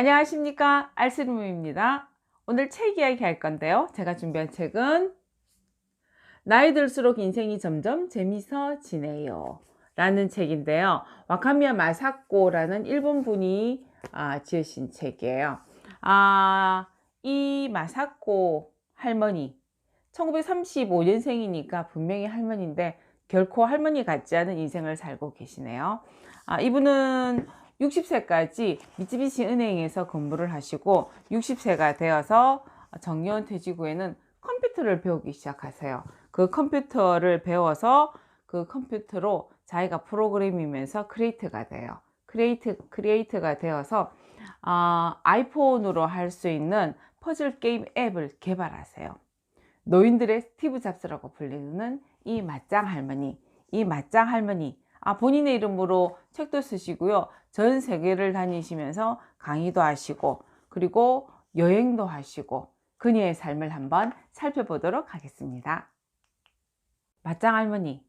안녕하십니까? 알쓰리모입니다. 오늘 책 이야기 할 건데요. 제가 준비한 책은 나이 들수록 인생이 점점 재미서지네요. 라는 책인데요. 와카미야 마사코라는 일본 분이 아, 지으신 책이에요. 아, 이 마사코 할머니 1935년생이니까 분명히 할머니인데 결코 할머니 같지 않은 인생을 살고 계시네요. 아, 이분은 60세까지 미쯔비시 은행에서 근무를 하시고 60세가 되어서 정년 퇴직 후에는 컴퓨터를 배우기 시작하세요. 그 컴퓨터를 배워서 그 컴퓨터로 자기가 프로그램이면서 크리에이트가 돼요. 크리에이트, 크리에이트가 되어서 어, 아이폰으로 할 수 있는 퍼즐 게임 앱을 개발하세요. 노인들의 스티브 잡스라고 불리는 이 맞짱 할머니, 이 맞짱 할머니 아, 본인의 이름으로 책도 쓰시고요. 전 세계를 다니시면서 강의도 하시고, 그리고 여행도 하시고, 그녀의 삶을 한번 살펴보도록 하겠습니다. 맞짱 할머니.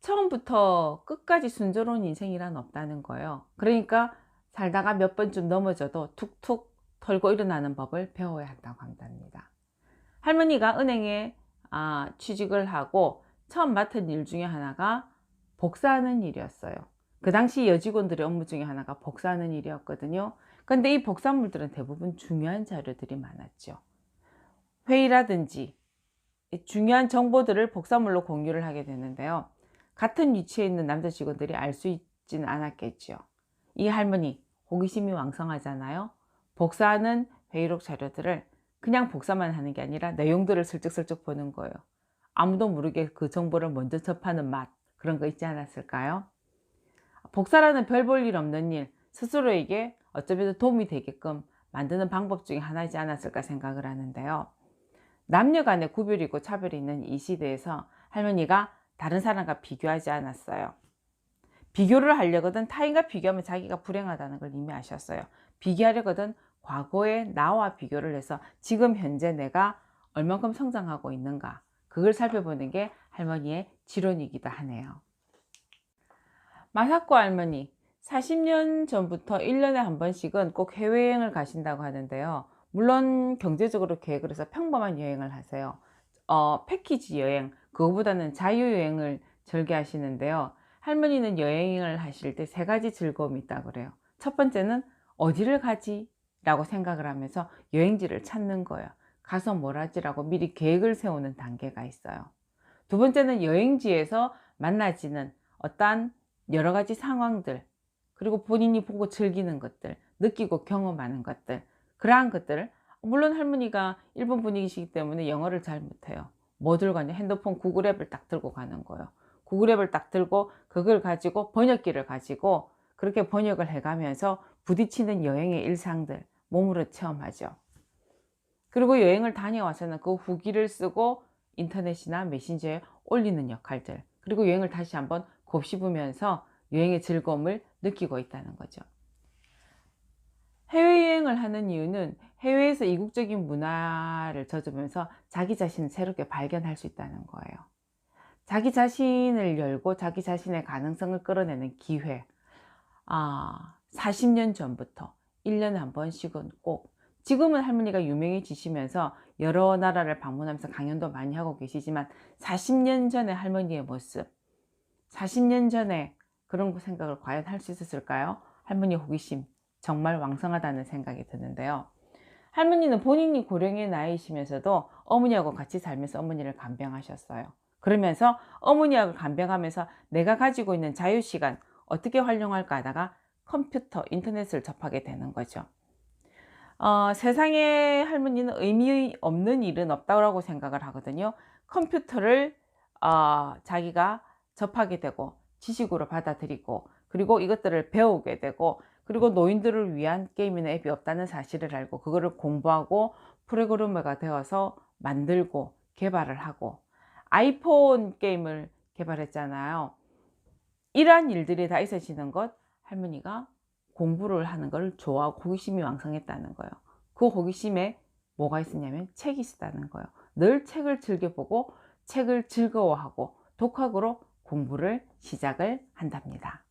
처음부터 끝까지 순조로운 인생이란 없다는 거예요. 그러니까 살다가 몇 번쯤 넘어져도 툭툭 털고 일어나는 법을 배워야 한다고 한답니다. 할머니가 은행에 아, 취직을 하고 처음 맡은 일 중에 하나가 복사하는 일이었어요. 그 당시 여직원들의 업무 중에 하나가 복사하는 일이었거든요. 근데 이 복사물들은 대부분 중요한 자료들이 많았죠. 회의라든지 중요한 정보들을 복사물로 공유를 하게 되는데요. 같은 위치에 있는 남자 직원들이 알 수 있지는 않았겠죠. 이 할머니 호기심이 왕성하잖아요. 복사하는 회의록 자료들을 그냥 복사만 하는 게 아니라 내용들을 슬쩍슬쩍 보는 거예요. 아무도 모르게 그 정보를 먼저 접하는 맛. 그런 거 있지 않았을까요? 복사라는 별 볼 일 없는 일, 스스로에게 어쩌면 도움이 되게끔 만드는 방법 중에 하나이지 않았을까 생각을 하는데요. 남녀 간의 구별이 있고 차별이 있는 이 시대에서 할머니가 다른 사람과 비교하지 않았어요. 비교를 하려거든 타인과 비교하면 자기가 불행하다는 걸 이미 아셨어요. 비교하려거든 과거의 나와 비교를 해서 지금 현재 내가 얼만큼 성장하고 있는가 그걸 살펴보는 게 할머니의 지론이기도 하네요. 마사코 할머니 40년 전부터 1년에 한 번씩은 꼭 해외여행을 가신다고 하는데요. 물론 경제적으로 계획을 해서 평범한 여행을 하세요. 어, 패키지 여행, 그거보다는 자유여행을 절개하시는데요. 할머니는 여행을 하실 때 세 가지 즐거움이 있다고 그래요. 첫 번째는 어디를 가지? 라고 생각을 하면서 여행지를 찾는 거예요. 가서 뭘 하지라고 미리 계획을 세우는 단계가 있어요. 두 번째는 여행지에서 만나지는 어떠한 여러 가지 상황들, 그리고 본인이 보고 즐기는 것들, 느끼고 경험하는 것들, 그러한 것들을 물론 할머니가 일본 분위기시기 때문에 영어를 잘 못해요. 뭐 들고 가냐? 핸드폰 구글 앱을 딱 들고 가는 거예요. 구글 앱을 딱 들고 그걸 가지고 번역기를 가지고 그렇게 번역을 해가면서 부딪히는 여행의 일상들 몸으로 체험하죠. 그리고 여행을 다녀와서는 그 후기를 쓰고 인터넷이나 메신저에 올리는 역할들 그리고 여행을 다시 한번 곱씹으면서 여행의 즐거움을 느끼고 있다는 거죠. 해외여행을 하는 이유는 해외에서 이국적인 문화를 젖으면서 자기 자신을 새롭게 발견할 수 있다는 거예요. 자기 자신을 열고 자기 자신의 가능성을 끌어내는 기회. 아, 40년 전부터 1년에 한 번씩은 꼭 지금은 할머니가 유명해지시면서 여러 나라를 방문하면서 강연도 많이 하고 계시지만 40년 전의 할머니의 모습, 40년 전에 그런 생각을 과연 할 수 있었을까요? 할머니 호기심 정말 왕성하다는 생각이 드는데요. 할머니는 본인이 고령의 나이시면서도 어머니하고 같이 살면서 어머니를 간병하셨어요. 그러면서 어머니하고 간병하면서 내가 가지고 있는 자유시간 어떻게 활용할까 하다가 컴퓨터, 인터넷을 접하게 되는 거죠. 어, 세상에 할머니는 의미 없는 일은 없다고 생각을 하거든요. 컴퓨터를 어, 자기가 접하게 되고 지식으로 받아들이고 그리고 이것들을 배우게 되고 그리고 노인들을 위한 게임이나 앱이 없다는 사실을 알고 그거를 공부하고 프로그래머가 되어서 만들고 개발을 하고 아이폰 게임을 개발했잖아요. 이러한 일들이 다 있어지는 것 할머니가 공부를 하는 걸 좋아하고 호기심이 왕성했다는 거예요. 그 호기심에 뭐가 있었냐면 책이 있었다는 거예요. 늘 책을 즐겨보고 책을 즐거워하고 독학으로 공부를 시작을 한답니다.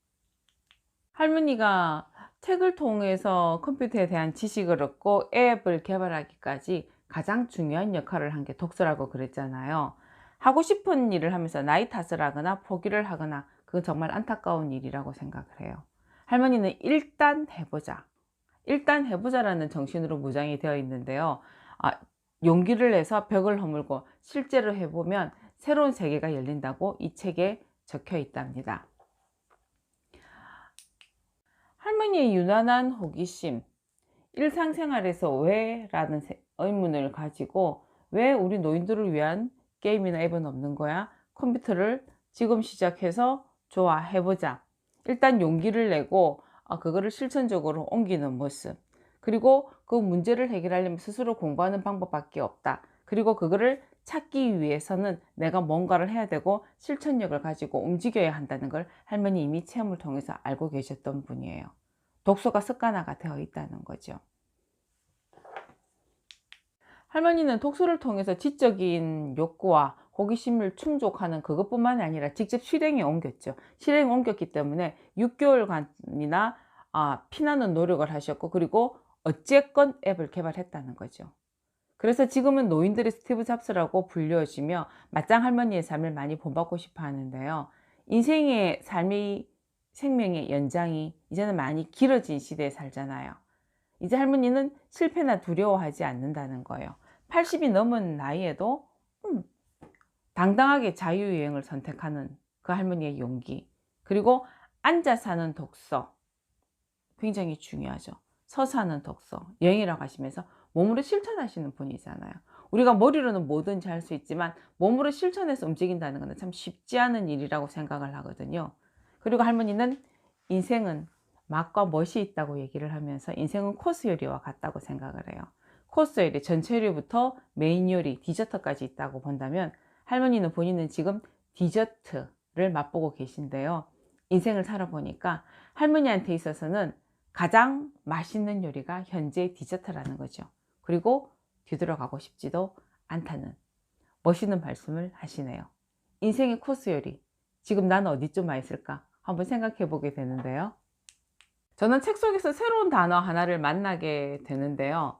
할머니가 책을 통해서 컴퓨터에 대한 지식을 얻고 앱을 개발하기까지 가장 중요한 역할을 한 게 독서라고 그랬잖아요. 하고 싶은 일을 하면서 나이 탓을 하거나 포기를 하거나 그건 정말 안타까운 일이라고 생각을 해요. 할머니는 일단 해보자. 일단 해보자라는 정신으로 무장이 되어 있는데요. 아, 용기를 내서 벽을 허물고 실제로 해보면 새로운 세계가 열린다고 이 책에 적혀 있답니다. 할머니의 유난한 호기심, 일상생활에서 왜? 라는 의문을 가지고 왜 우리 노인들을 위한 게임이나 앱은 없는 거야? 컴퓨터를 지금 시작해서 좋아, 해보자. 일단 용기를 내고 아, 그거를 실천적으로 옮기는 모습. 그리고 그 문제를 해결하려면 스스로 공부하는 방법밖에 없다. 그리고 그거를 찾기 위해서는 내가 뭔가를 해야 되고 실천력을 가지고 움직여야 한다는 걸 할머니 이미 체험을 통해서 알고 계셨던 분이에요. 독서가 습관화가 되어 있다는 거죠. 할머니는 독서를 통해서 지적인 욕구와 호기심을 충족하는 그것뿐만 아니라 직접 실행에 옮겼죠. 실행에 옮겼기 때문에 6개월간이나 아, 피나는 노력을 하셨고 그리고 어쨌건 앱을 개발했다는 거죠. 그래서 지금은 노인들의 스티브 잡스라고 불려지며 맞짱 할머니의 삶을 많이 본받고 싶어 하는데요. 인생의 삶의 생명의 연장이 이제는 많이 길어진 시대에 살잖아요. 이제 할머니는 실패나 두려워하지 않는다는 거예요. 80이 넘은 나이에도 음, 당당하게 자유여행을 선택하는 그 할머니의 용기 그리고 앉아 사는 독서 굉장히 중요하죠. 서서 하는 독서 여행이라고 하시면서 몸으로 실천하시는 분이잖아요. 우리가 머리로는 뭐든지 할 수 있지만 몸으로 실천해서 움직인다는 것은 참 쉽지 않은 일이라고 생각을 하거든요. 그리고 할머니는 인생은 맛과 멋이 있다고 얘기를 하면서 인생은 코스 요리와 같다고 생각을 해요. 코스 요리, 전체 요리부터 메인 요리, 디저트까지 있다고 본다면 할머니는 본인은 지금 디저트를 맛보고 계신데요. 인생을 살아보니까 할머니한테 있어서는 가장 맛있는 요리가 현재 디저트라는 거죠. 그리고 뒤돌아가고 싶지도 않다는 멋있는 말씀을 하시네요. 인생의 코스 요리. 지금 나는 어디쯤 와 있을까? 한번 생각해 보게 되는데요. 저는 책 속에서 새로운 단어 하나를 만나게 되는데요.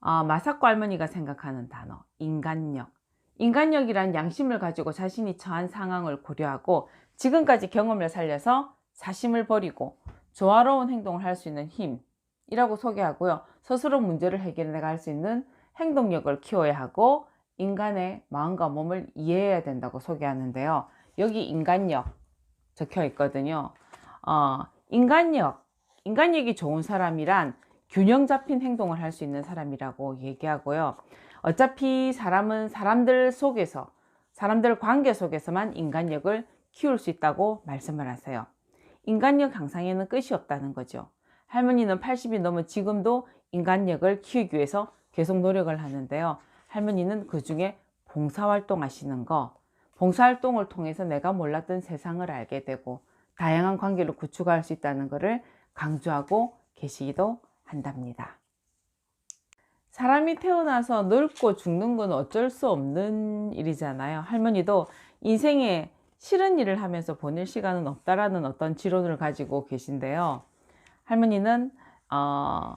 어, 마사코 할머니가 생각하는 단어, 인간력. 인간력이란 양심을 가지고 자신이 처한 상황을 고려하고 지금까지 경험을 살려서 사심을 버리고 조화로운 행동을 할 수 있는 힘 이라고 소개하고요. 스스로 문제를 해결해 나갈 수 있는 행동력을 키워야 하고 인간의 마음과 몸을 이해해야 된다고 소개하는데요. 여기 인간력 적혀 있거든요. 어, 인간력, 인간력이 좋은 사람이란 균형 잡힌 행동을 할 수 있는 사람이라고 얘기하고요. 어차피 사람은 사람들 속에서, 사람들 관계 속에서만 인간력을 키울 수 있다고 말씀을 하세요. 인간력 향상에는 끝이 없다는 거죠. 할머니는 80이 넘은 지금도 인간력을 키우기 위해서 계속 노력을 하는데요. 할머니는 그 중에 봉사활동 하시는 거, 봉사활동을 통해서 내가 몰랐던 세상을 알게 되고 다양한 관계를 구축할 수 있다는 것을 강조하고 계시기도 한답니다. 사람이 태어나서 늙고 죽는 건 어쩔 수 없는 일이잖아요. 할머니도 인생에 싫은 일을 하면서 보낼 시간은 없다라는 어떤 지론을 가지고 계신데요. 할머니는 어,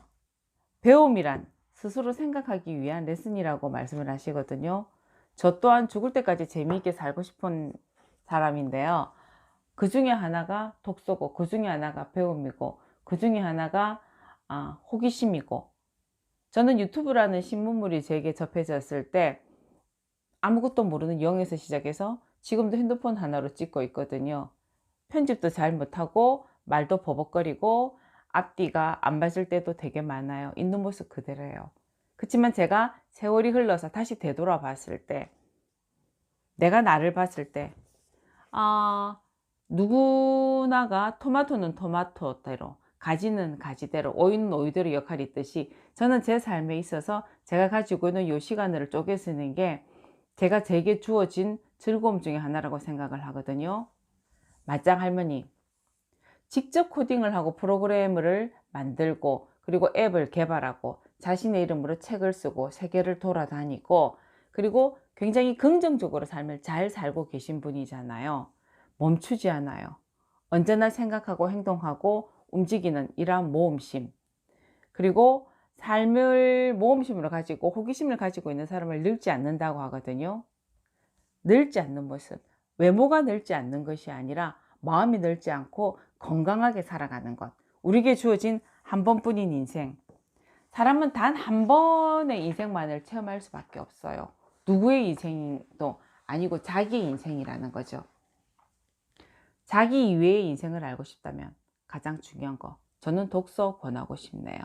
배움이란 스스로 생각하기 위한 레슨이라고 말씀을 하시거든요. 저 또한 죽을 때까지 재미있게 살고 싶은 사람인데요. 그 중에 하나가 독서고, 그 중에 하나가 배움이고, 그 중에 하나가 아, 호기심이고, 저는 유튜브라는 신문물이 제게 접해졌을 때 아무것도 모르는 0에서 시작해서 지금도 핸드폰 하나로 찍고 있거든요. 편집도 잘 못하고 말도 버벅거리고 앞뒤가 안 맞을 때도 되게 많아요. 있는 모습 그대로예요. 그렇지만 제가 세월이 흘러서 다시 되돌아 봤을 때, 내가 나를 봤을 때, 아, 누구나가 토마토는 토마토대로, 가지는 가지대로, 오이는 오이대로 역할이 있듯이 저는 제 삶에 있어서 제가 가지고 있는 이 시간을 쪼개 쓰는 게 제가 제게 주어진 즐거움 중에 하나라고 생각을 하거든요. 맞짱 할머니. 직접 코딩을 하고 프로그램을 만들고 그리고 앱을 개발하고 자신의 이름으로 책을 쓰고 세계를 돌아다니고 그리고 굉장히 긍정적으로 삶을 잘 살고 계신 분이잖아요. 멈추지 않아요. 언제나 생각하고 행동하고 움직이는 이러한 모험심 그리고 삶을 모험심으로 가지고 호기심을 가지고 있는 사람을 늙지 않는다고 하거든요. 늙지 않는 모습. 외모가 늙지 않는 것이 아니라 마음이 늙지 않고 건강하게 살아가는 것. 우리에게 주어진 한 번뿐인 인생. 사람은 단 한 번의 인생만을 체험할 수밖에 없어요. 누구의 인생도 아니고 자기의 인생이라는 거죠. 자기 이외의 인생을 알고 싶다면 가장 중요한 거. 저는 독서 권하고 싶네요.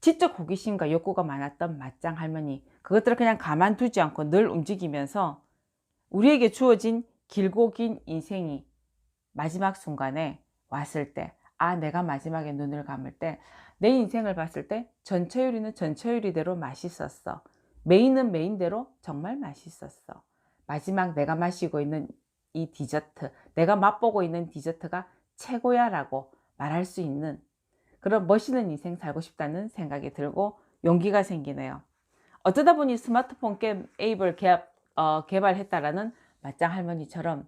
지적 호기심과 욕구가 많았던 맞짱 할머니. 그것들을 그냥 가만두지 않고 늘 움직이면서 우리에게 주어진 길고 긴 인생이 마지막 순간에 왔을 때, 아, 내가 마지막에 눈을 감을 때, 내 인생을 봤을 때 전처요리는 전처요리대로 맛있었어. 메인은 메인대로 정말 맛있었어. 마지막 내가 마시고 있는 이 디저트, 내가 맛보고 있는 디저트가 최고야 라고 말할 수 있는 그런 멋있는 인생 살고 싶다는 생각이 들고 용기가 생기네요. 어쩌다 보니 스마트폰 게임 개발, 어, 개발했다라는 맞짱 할머니처럼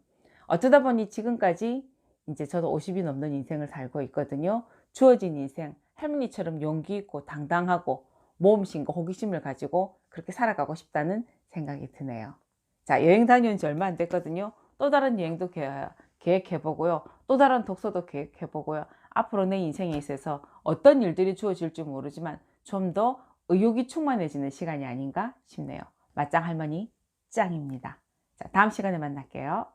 어쩌다 보니 지금까지 이제 저도 50이 넘는 인생을 살고 있거든요. 주어진 인생, 할머니처럼 용기 있고 당당하고 모험심과 호기심을 가지고 그렇게 살아가고 싶다는 생각이 드네요. 자, 여행 다녀온 지 얼마 안 됐거든요. 또 다른 여행도 계획해보고요. 또 다른 독서도 계획해보고요. 앞으로 내 인생에 있어서 어떤 일들이 주어질지 모르지만 좀 더 의욕이 충만해지는 시간이 아닌가 싶네요. 맞짱 할머니 짱입니다. 자, 다음 시간에 만날게요.